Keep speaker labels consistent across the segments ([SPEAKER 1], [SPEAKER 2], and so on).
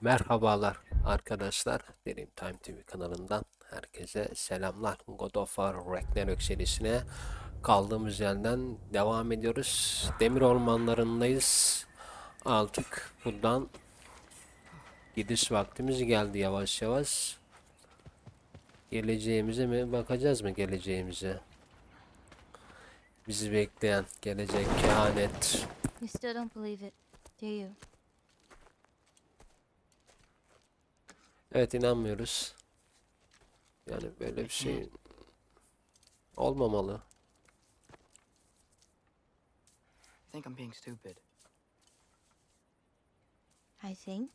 [SPEAKER 1] Merhabalar arkadaşlar. Dream Time TV kanalından herkese selamlar. God of War Ragnarök serisine kaldığımız yerden devam ediyoruz. Demir ormanlarındayız. Artık buradan gidiş vaktimiz geldi yavaş yavaş. Geleceğimize mi bakacağız mı geleceğimize? Bizi bekleyen gelecek kehanet.
[SPEAKER 2] You still don't believe it, do you?
[SPEAKER 1] Evet inanmıyoruz. Yani böyle bir şey olmamalı.
[SPEAKER 3] I think I'm being stupid.
[SPEAKER 2] I think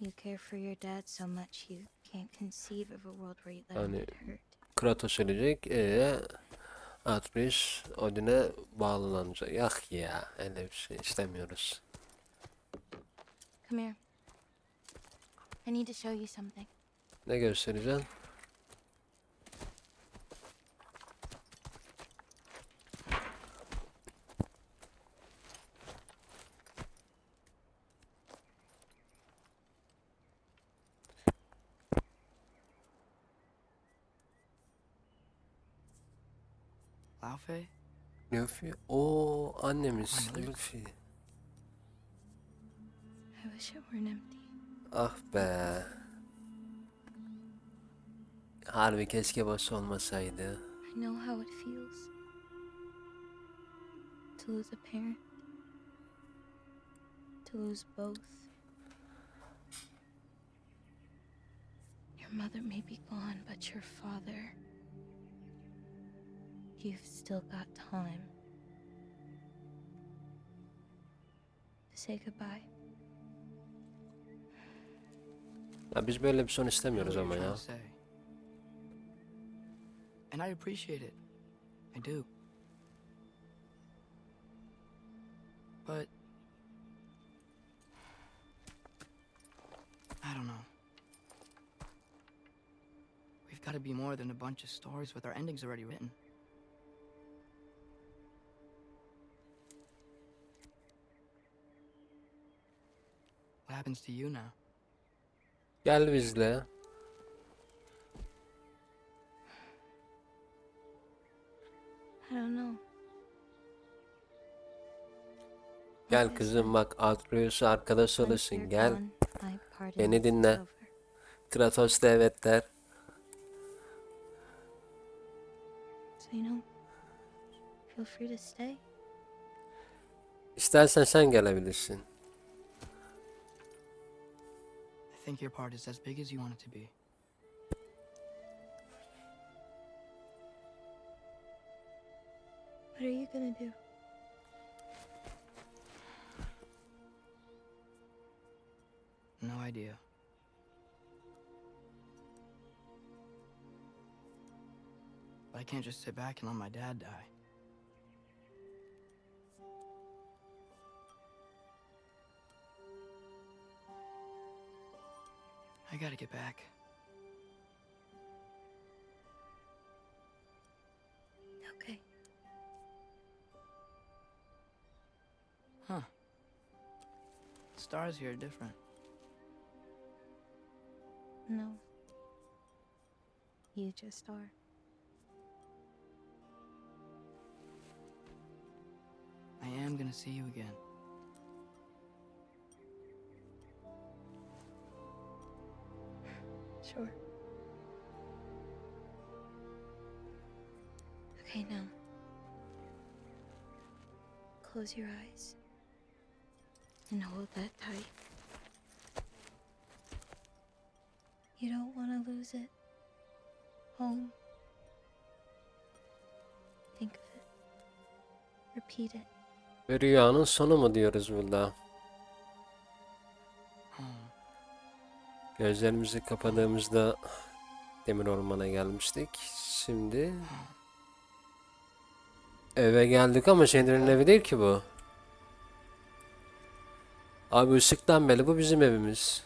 [SPEAKER 2] you care for your dad so much you can't conceive of a world where you let him
[SPEAKER 1] Yani-
[SPEAKER 2] get hurt.
[SPEAKER 1] Kratos ölecek. Ee, Atreus Odin'e bağlanacak. Yak ya. Öyle bir şey istemiyoruz.
[SPEAKER 2] Come here. I need to show you something.
[SPEAKER 1] Ne göstereceksin?
[SPEAKER 3] Laufey?
[SPEAKER 1] Luffy. Oo annemiz. Luffy.
[SPEAKER 2] I wish it weren't empty.
[SPEAKER 1] Ah be. Harbi keşke boş olmasaydı.
[SPEAKER 2] I know how it feels to lose a parent, to lose both. Your mother may be gone, but your father, you've still got time to say goodbye.
[SPEAKER 1] Ya biz böyle bir son istemiyoruz ama ya.
[SPEAKER 3] And I appreciate it. I do. But I don't know. We've got to be more than a bunch of stories with our endings already written. What happens to you now?
[SPEAKER 1] Gel bizle.
[SPEAKER 2] I don't know.
[SPEAKER 1] Gel kızım bak Atreus'u arkadaş
[SPEAKER 2] you're
[SPEAKER 1] gel. Beni dinle. Kratos da evet der.
[SPEAKER 2] So you know, feel free to stay.
[SPEAKER 1] İstersen sen gelebilirsin.
[SPEAKER 3] Think your part is as big as you want it to be.
[SPEAKER 2] What are you gonna do?
[SPEAKER 3] No idea. But I can't just sit back and let my dad die. Gotta get back.
[SPEAKER 2] Okay.
[SPEAKER 3] Huh. Stars here are different.
[SPEAKER 2] No. You just are.
[SPEAKER 3] I am gonna see you again.
[SPEAKER 2] Sure. Okay, now. Close your eyes. And hold that tight. You don't want to lose it. Home. Think of it. Repeat it.
[SPEAKER 1] Ve rüyanın sonu mu diyoruz burada? Gözlerimizi kapadığımızda Demir Orman'a gelmiştik. Şimdi eve geldik ama Shender'in evi değil ki bu. Abi ışıktan belli bu bizim evimiz.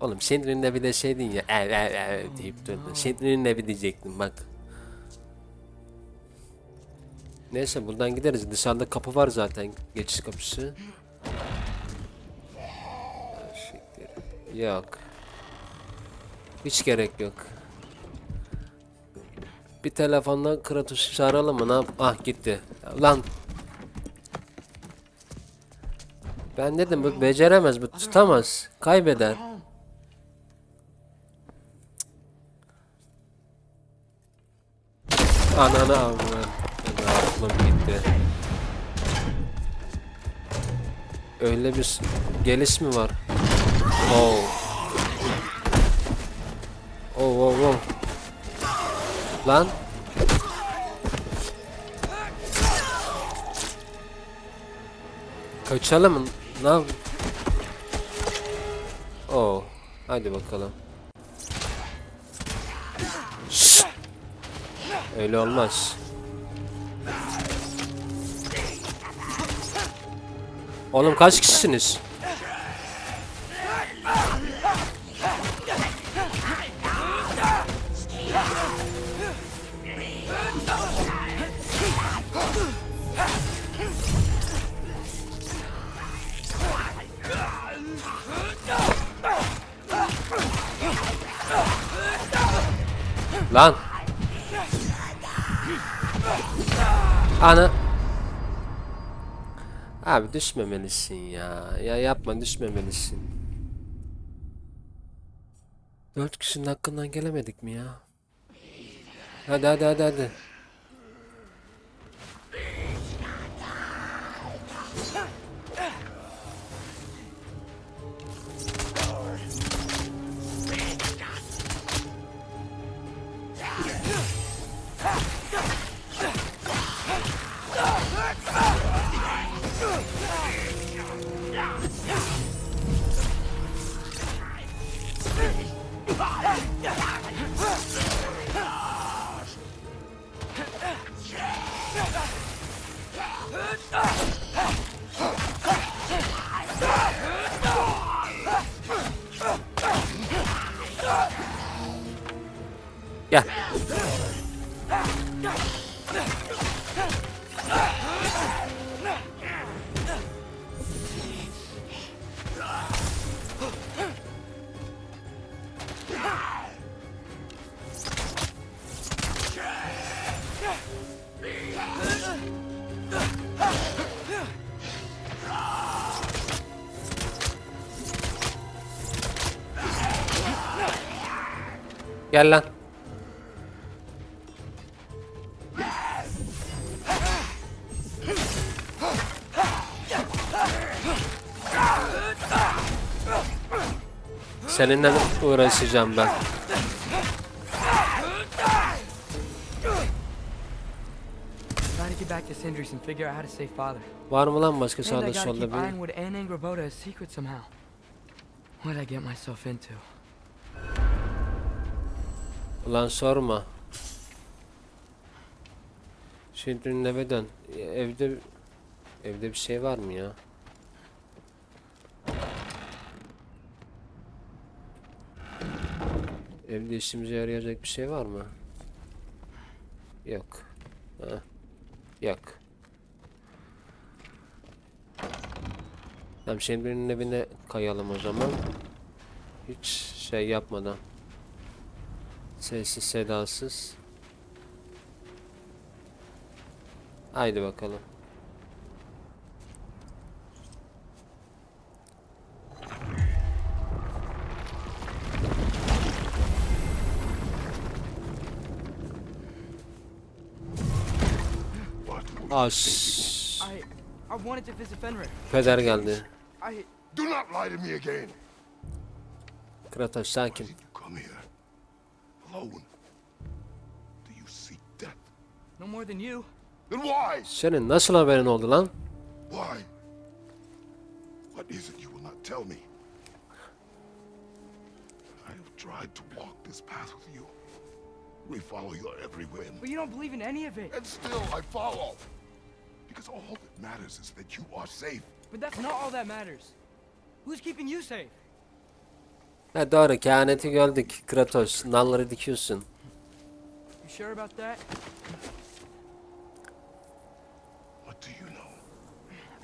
[SPEAKER 1] Oğlum Sindri'nin evi de şeydin ya. Ev ev ev deyip durdun. Sindri'nin evi diyecektim bak. Neyse buradan gideriz. Dışarıda kapı var zaten. Geçiş kapısı. Yok. Hiç gerek yok. Bir telefonla Kratos'u çağıralım mı? Ne Ah gitti. Lan. Ben dedim bu beceremez, bu tutamaz. Kaybeder. Ananı avradım. Aklım gitti. Öyle bir geliş mi var? Oh. Oh oh oh. Lan. Kaçalım? Ne? Oh. Hadi bakalım. Şşt! Öyle olmaz. Oğlum kaç kişisiniz? Lan. Ana. Abi düşmemelisin ya. Ya yapma düşmemelisin. Dört kişinin hakkından gelemedik mi ya? Hadi hadi hadi hadi. Gel lan. Seninle uğraşacağım ben. Var mı lan başka sağda solda
[SPEAKER 3] keep
[SPEAKER 1] bir?
[SPEAKER 3] Ironwood and Angravoda a secret somehow. What did I get myself into?
[SPEAKER 1] Ulan sorma. Şimdi eve dön. Evde evde bir şey var mı ya? Evde işimize yarayacak bir şey var mı? Yok. Ha. Yok. Tamam şimdi birinin evine kayalım o zaman. Hiç şey yapmadan. Sessiz sedasız. Haydi bakalım. Aş.
[SPEAKER 3] I I wanted to visit Fenrir.
[SPEAKER 1] Peder geldi.
[SPEAKER 3] I
[SPEAKER 4] Do not lie to me again.
[SPEAKER 1] Kratos sakin.
[SPEAKER 4] Alone? Do you seek death?
[SPEAKER 3] no more than you.
[SPEAKER 4] Then why?
[SPEAKER 1] Senin nasıl haberin oldu lan?
[SPEAKER 4] Why? What is it you will not tell me? I have tried to walk this path with you. We follow your every whim.
[SPEAKER 3] But you don't believe in any of it.
[SPEAKER 4] And still I follow. Because all that matters is that you are safe.
[SPEAKER 3] But that's not all that matters. Who's keeping you safe?
[SPEAKER 1] Ha doğru kehaneti gördük Kratos. Nalları dikiyorsun.
[SPEAKER 5] You sure about that?
[SPEAKER 4] What do you know?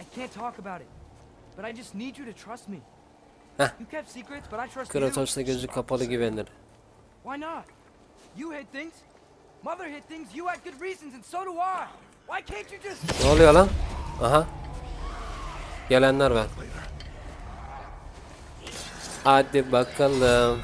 [SPEAKER 5] I can't talk about it. But I just need you to trust me.
[SPEAKER 1] Heh.
[SPEAKER 5] You kept secrets, but I trust you.
[SPEAKER 1] Kratos da gözü kapalı güvenir.
[SPEAKER 5] Why not? You hid things. Mother hid things. You had good reasons, and so do I. Why can't you just...
[SPEAKER 1] Ne oluyor lan? Aha. Gelenler var. Hadi bakalım.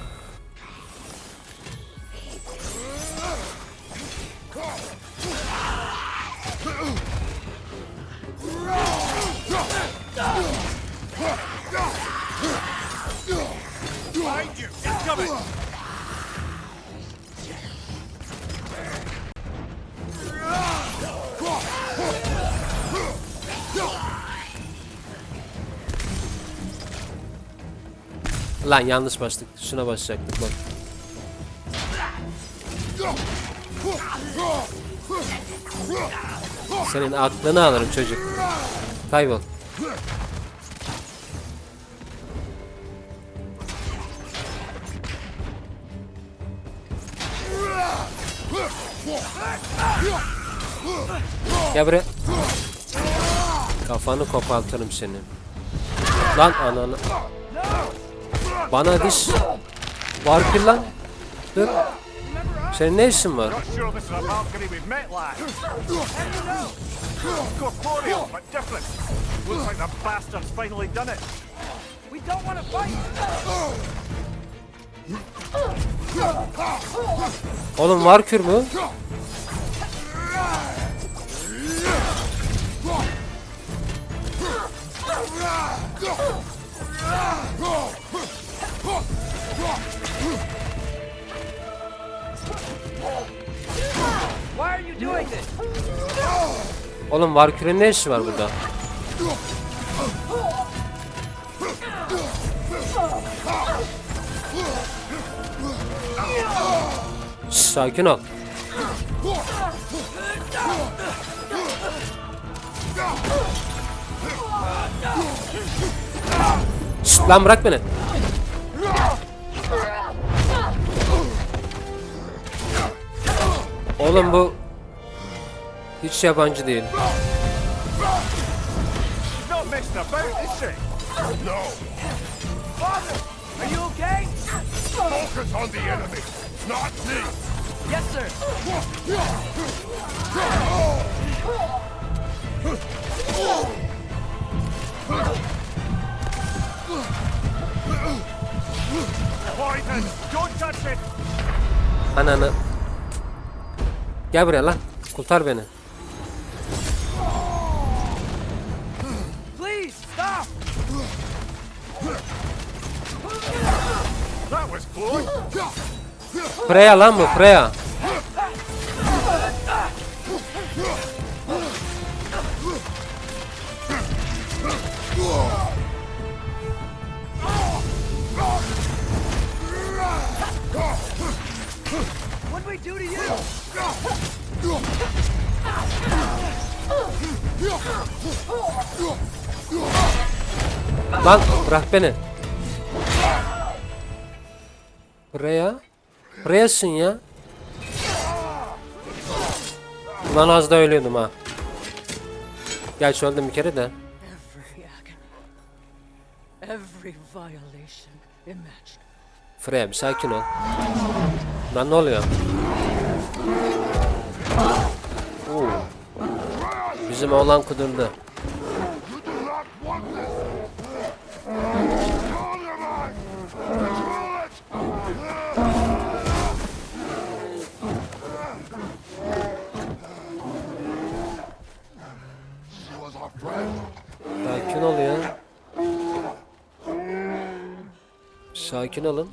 [SPEAKER 1] Lan yanlış bastık. Şuna basacaktık bak. Senin aklını alırım çocuk. Kaybol. Gel buraya. Kafanı kopartırım senin. Lan ananı. Bana diş. Vampir lan. Dur. Senin ne işin var?
[SPEAKER 6] Not sure this is
[SPEAKER 1] Oğlum kürün ne işi var burada? Şş, Sakin ol. Şşt, lan bırak beni. Oğlum bu hiç yabancı değil.
[SPEAKER 6] She's not messing about, is she?
[SPEAKER 4] No!
[SPEAKER 5] Father, are you okay?
[SPEAKER 4] Focus on the enemy, not me!
[SPEAKER 5] Yes, sir.
[SPEAKER 6] Poison! Don't touch it!
[SPEAKER 1] Ananı. Gel buraya lan. Kurtar beni. Freya lan bu Freya. Lan bırak beni. Freya. Freya'sın ya. Ulan az da ölüyordum ha. Gerçi öldüm bir kere de. Freya bir sakin ol. Lan ne oluyor? Oo. Bizim oğlan kudurdu. Sakin ol ya. Sakin olun.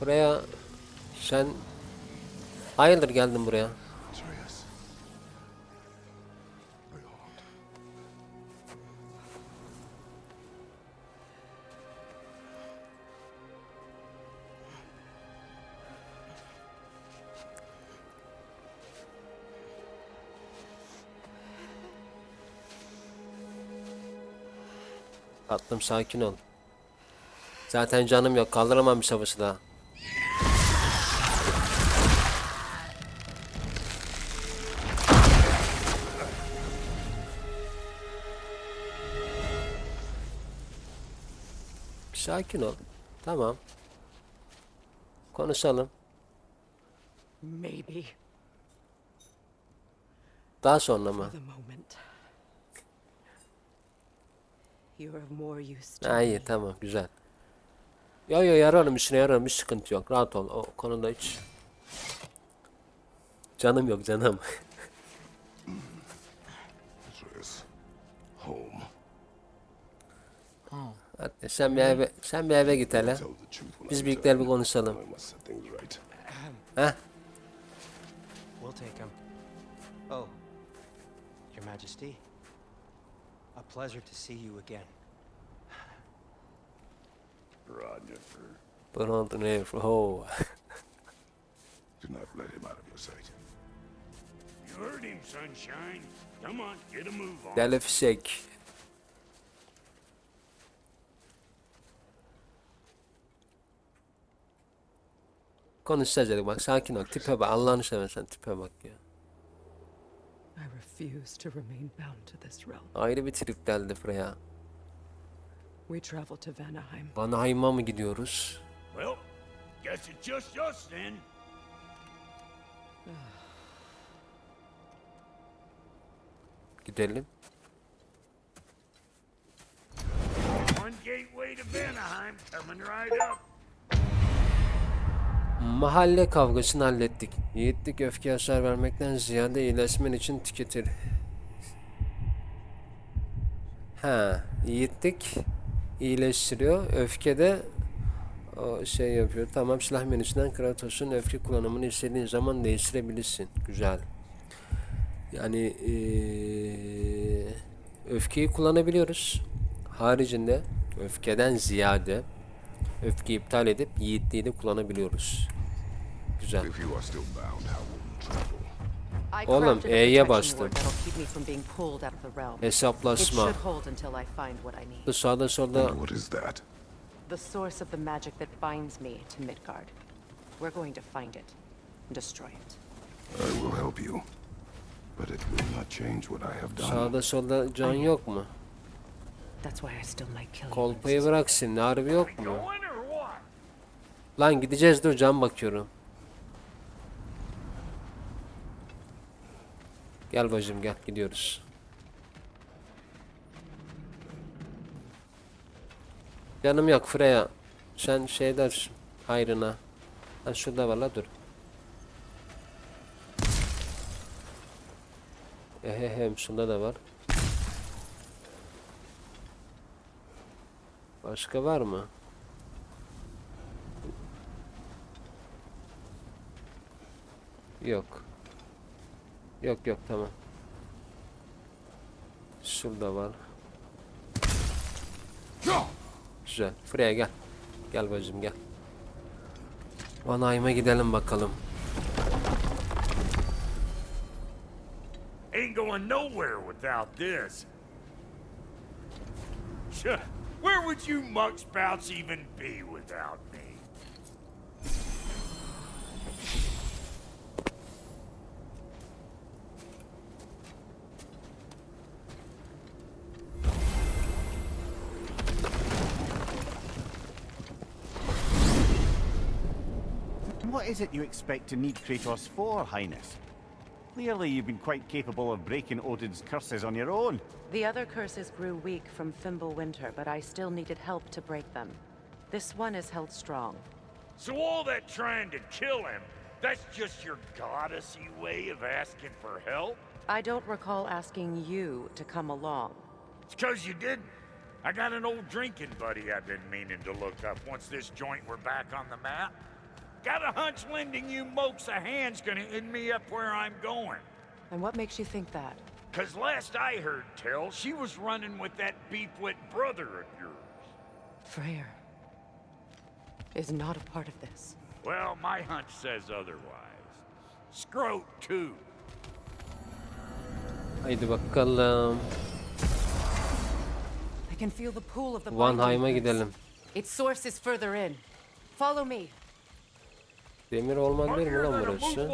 [SPEAKER 1] Buraya sen hayırdır geldin buraya? Tatlım sakin ol. Zaten canım yok. Kaldıramam bir savaşı daha. Sakin ol. Tamam. Konuşalım.
[SPEAKER 7] Maybe
[SPEAKER 1] Daha sonra mı?
[SPEAKER 7] for the moment. You're of more use to
[SPEAKER 1] Ha
[SPEAKER 7] me.
[SPEAKER 1] iyi tamam güzel. Yo yo yararım işine yararım hiç sıkıntı yok. Rahat ol. O konuda hiç. Canım yok canım. Hadi sen bir eve sen bir eve git hele. Biz birlikte bir konuşalım. Heh.
[SPEAKER 8] We'll take him. Oh, Your Majesty. A pleasure to see you again.
[SPEAKER 4] Roger.
[SPEAKER 1] Pronto ne? Oh.
[SPEAKER 4] Do not let him out of your sight.
[SPEAKER 9] You heard him, Sunshine. Come on, get a move on.
[SPEAKER 1] Deli fişek. Konuşacağız dedik bak sakin ol tipe bak Allah'ını seversen tipe bak ya.
[SPEAKER 7] I refuse to remain bound to this realm.
[SPEAKER 1] Ayrı bir trip geldi buraya.
[SPEAKER 7] We travel to Vanaheim.
[SPEAKER 1] Vanaheim'a mı gidiyoruz?
[SPEAKER 9] Well, guess it's just us then.
[SPEAKER 1] Gidelim.
[SPEAKER 9] One gateway to Vanaheim coming right up.
[SPEAKER 1] Mahalle kavgasını hallettik. Yiğitlik öfke hasar vermekten ziyade iyileşmen için tüketir. Ha, yiğitlik iyileştiriyor. Öfke de o şey yapıyor. Tamam silah menüsünden Kratos'un öfke kullanımını istediğin zaman değiştirebilirsin. Güzel. Yani eee, öfkeyi kullanabiliyoruz. Haricinde öfkeden ziyade öfkeyi iptal edip yiğitliği de kullanabiliyoruz. Güzel.
[SPEAKER 4] If you are still bound, how will you travel?
[SPEAKER 10] I
[SPEAKER 1] Oğlum, E'ye bastım.
[SPEAKER 10] ward that'll keep me from being pulled out of the realm. It
[SPEAKER 1] Hesaplaşma.
[SPEAKER 10] should hold until I find what I need.
[SPEAKER 1] Bu sağda solda
[SPEAKER 4] And what is that?
[SPEAKER 10] The source of the magic that binds me to Midgard. We're going to find it and destroy it.
[SPEAKER 4] I will help you. But it will not change what I have done.
[SPEAKER 1] sağda solda can yok mu?
[SPEAKER 10] That's why I still might kill you.
[SPEAKER 1] Kolpayı bırak senin harbi yok mu? Lan gideceğiz dur can bakıyorum. Gel bacım gel gidiyoruz. Canım yok Freya. Sen şey dersin hayrına. Ha şurada var la dur. Ehehem şunda da var. Başka var mı? Yok. Yok yok tamam. Şurada var. Güzel. Freya gel. Gel bacım gel. Vanaheim'e gidelim bakalım.
[SPEAKER 9] Ain't going nowhere without this. Where would you muckspouts even be without me?
[SPEAKER 6] What is it you expect to need Kratos for, Highness? Clearly you've been quite capable of breaking Odin's curses on your own.
[SPEAKER 10] The other curses grew weak from Fimbulwinter, but I still needed help to break them. This one is held strong.
[SPEAKER 9] So all that trying to kill him, that's just your goddessy way of asking for help?
[SPEAKER 10] I don't recall asking you to come along.
[SPEAKER 9] It's 'cause you didn't. I got an old drinking buddy I've been meaning to look up once this joint were back on the map. Got a hunch lending you mopes a hand's gonna end me up where I'm going.
[SPEAKER 10] And what makes you think that?
[SPEAKER 9] 'Cause last I heard tell, she was running with that beefwit brother of yours.
[SPEAKER 10] Freyr is not a part of this.
[SPEAKER 9] Well, my hunch says otherwise. Scrote, too.
[SPEAKER 1] Haydi bakalım.
[SPEAKER 10] Um, I can feel the pool of the
[SPEAKER 1] Vanheim'a
[SPEAKER 10] binding
[SPEAKER 1] gidelim.
[SPEAKER 10] Its source is further in. Follow me.
[SPEAKER 1] Demir orman değil mi lan burası?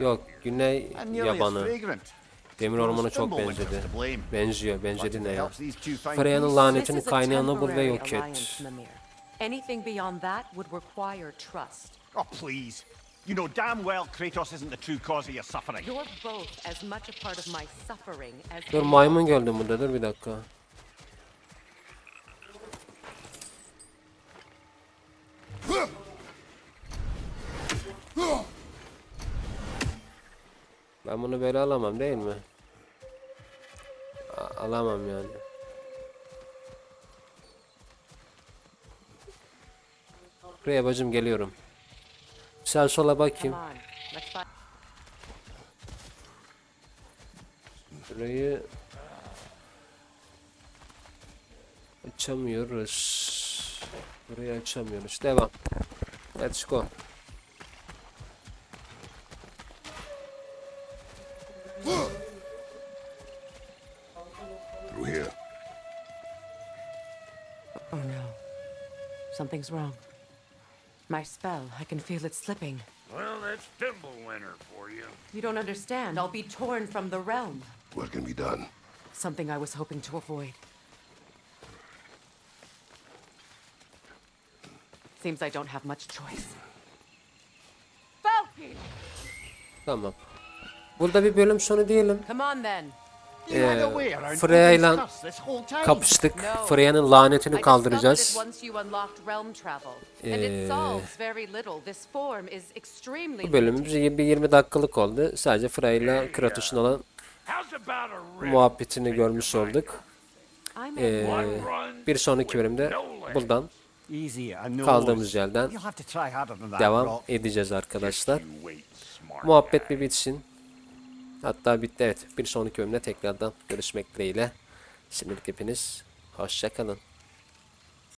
[SPEAKER 1] Yok, güney yabanı. Demir ormanı çok benzedi. Benziyor, benzedi ne ya? Freya'nın lanetini kaynağını bul ve yok et.
[SPEAKER 10] Anything beyond that would require trust.
[SPEAKER 6] Oh, please. You know damn well Kratos isn't the true cause of your suffering.
[SPEAKER 10] You're both as much a part of my suffering as
[SPEAKER 1] Dur maymun gördüm burada dur bir dakika. Ben bunu böyle alamam değil mi? A- alamam yani. Buraya bacım geliyorum. Sen sola bakayım. Burayı açamıyoruz. Burayı açamıyoruz. Devam. Let's go.
[SPEAKER 10] Something's wrong. My spell, I can feel it slipping.
[SPEAKER 9] Well, that's Fimbulwinter for you.
[SPEAKER 10] You don't understand. I'll be torn from the realm.
[SPEAKER 4] What can be done?
[SPEAKER 10] Something I was hoping to avoid. Seems I don't have much choice. Falky!
[SPEAKER 1] Tamam. Burada bir bölüm sonu diyelim.
[SPEAKER 10] Come on then.
[SPEAKER 6] A
[SPEAKER 1] Ee,
[SPEAKER 6] way around
[SPEAKER 1] Freya
[SPEAKER 6] Odin's
[SPEAKER 1] ile
[SPEAKER 6] curse this whole time.
[SPEAKER 1] kapıştık. Freyanın lanetini kaldıracağız.
[SPEAKER 10] extremely
[SPEAKER 1] Bu bölümümüz bir 20 dakikalık oldu. Sadece Freya ile Kratos'un olan muhabbetini görmüş olduk.
[SPEAKER 9] Run
[SPEAKER 1] bir sonraki bölümde buradan kaldığımız yerden devam edeceğiz arkadaşlar. Muhabbet bir bitsin. Hatta bitti evet. Bir sonraki bölümde tekrardan görüşmek dileğiyle. Şimdilik hepiniz hoşça kalın.